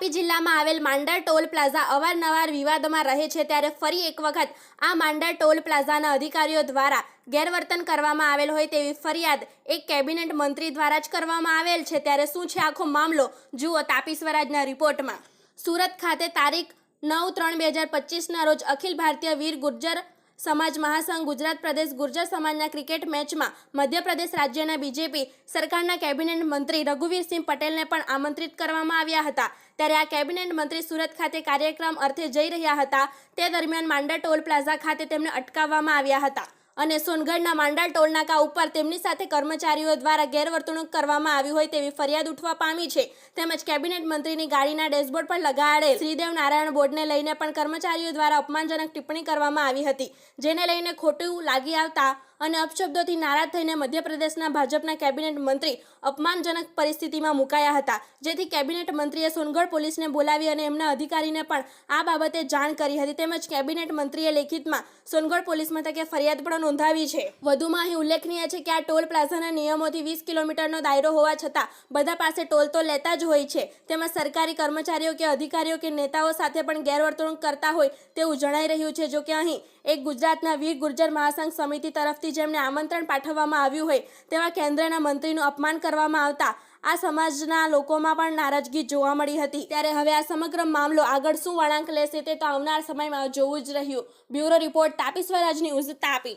જિલ્લામાં આવેલ Mandar toll plaza અવારનવાર વિવાદમાં રહે છે ત્યારે ફરી એક વખત આ માંડર ટોલ પ્લાઝાના અધિકારીઓ દ્વારા ગેરવર્તન કરવામાં આવેલ હોય તેવી ફરિયાદ એક કેબિનેટ મંત્રી દ્વારા જ કરવામાં આવેલ છે. ત્યારે શું છે આખો મામલો? જુઓ તાપી સ્વરાજના રિપોર્ટમાં. સુરત ખાતે તારીખ નવ ત્રણ બે હજાર પચીસના રોજ અખિલ ભારતીય વીર ગુર્જર સમાજ મહાસંઘ, ગુજરાત પ્રદેશ, ગુર્જર સમાજના ક્રિકેટ મેચમાં મધ્યપ્રદેશ રાજ્યના બીજેપી સરકારના કેબિનેટ મંત્રી રઘુવીરસિંહ પટેલને પણ આમંત્રિત કરવામાં આવ્યા હતા. ત્યારે આ કેબિનેટ મંત્રી સુરત ખાતે કાર્યક્રમ અર્થે જઈ રહ્યા હતા. તે દરમિયાન માંડા ટોલ પ્લાઝા ખાતે તેમને અટકાવવામાં આવ્યા હતા. અને સોનગઢના માંડા ટોલનાકા ઉપર તેમની સાથે કર્મચારીઓ દ્વારા ગેરવર્તણૂક કરવામાં આવી હોય તેવી ફરિયાદ ઉઠવા પામી છે. તેમજ કેબિનેટ મંત્રીની ગાડીના ડેશબોર્ડ પર લગાડેલ શ્રીદેવ નારાયણ બોર્ડને લઈને પણ કર્મચારીઓ દ્વારા અપમાનજનક ટિપ્પણી કરવામાં આવી હતી, જેને લઈને ખોટું લાગી આવતા અને અપશબ્દોથી નારાજ થઈને મધ્યપ્રદેશના ભાજપના કેબિનેટ મંત્રી અપમાનજનક પરિસ્થિતિમાં મુકાયા હતા. જેથી કેબિનેટ મંત્રીએ સોનગઢ પોલીસને બોલાવી અને એમના અધિકારીને પણ આ બાબતે જાણ કરી હતી. તેમજ કેબિનેટ મંત્રીએ લેખિતમાં સોનગઢ પોલીસ મથકે ફરિયાદ પણ નોંધાવી છે. વધુમાં અહીં ઉલ્લેખનીય છે કે આ ટોલ પ્લાઝાના નિયમોથી વીસ કિલોમીટરનો દાયરો હોવા છતાં બધા પાસે ટોલ તો લેતા જ હોય છે. તેમાં સરકારી કર્મચારીઓ કે અધિકારીઓ કે નેતાઓ સાથે પણ ગેરવર્તણૂક કરતા હોય તેવું જણાઈ રહ્યું છે. જો કે અહીં એક ગુજરાતના વીર ગુર્જર મહાસંઘ સમિતિ તરફથી જેમને આમંત્રણ પાઠવવામાં આવ્યું હોય તેવા કેન્દ્રના મંત્રીનું અપમાન કરવામાં આવતા આ સમાજના લોકોમાં પણ નારાજગી જોવા મળી હતી. ત્યારે હવે આ સમગ્ર મામલો આગળ શું વળાંક લેશે તે તો આવનાર સમયમાં જોવું જ રહ્યું. બ્યુરો રિપોર્ટ તાપી સ્વરાજની ન્યૂઝ તાપી